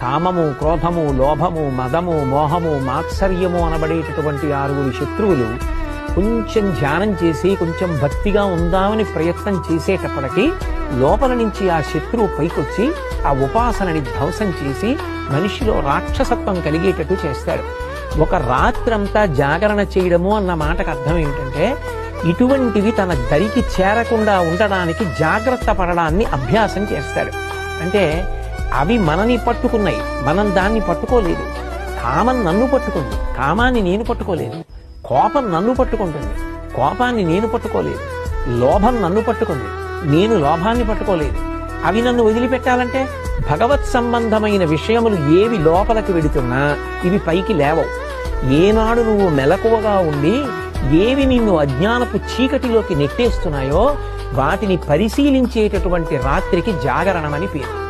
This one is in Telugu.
కామము క్రోధము లోభము మదము మోహము మాత్సర్యము అనబడేటటువంటి ఆరుగురు శత్రువులు కొంచెం ధ్యానం చేసి కొంచెం భక్తిగా ఉందామని ప్రయత్నం చేసేటప్పటికీ లోపల నుంచి ఆ శత్రువు పైకొచ్చి ఆ ఉపాసనని ధ్వంసం చేసి మనిషిలో రాక్షసత్వం కలిగేటట్టు చేస్తాడు. ఒక రాత్రంతా జాగరణ చేయడము అన్న మాటకు అర్థం ఏంటంటే ఇటువంటివి తన దరికి చేరకుండా ఉండడానికి జాగ్రత్త పడడాన్ని అభ్యాసం చేస్తాడు. అంటే అవి మనని పట్టుకున్నాయి. మనం దాన్ని పట్టుకోలేదు. కామం నన్ను పట్టుకుంది. కామాన్ని నేను పట్టుకోలేదు. కోపం నన్ను పట్టుకుంటుంది. కోపాన్ని నేను పట్టుకోలేదు. లోభం నన్ను పట్టుకుంది. నేను లోభాన్ని పట్టుకోలేదు. అవి నన్ను వదిలిపెట్టాలంటే భగవత్ సంబంధమైన విషయములు ఏవి లోపలికి వెడుతున్నా ఇవి పైకి లేవవు. ఏనాడు నువ్వు మెలకువగా ఉండి ఏవి నిన్ను అజ్ఞానపు చీకటిలోకి నెట్టేస్తున్నాయో వాటిని పరిశీలించేటటువంటి రాత్రికి జాగరణమని పేరు.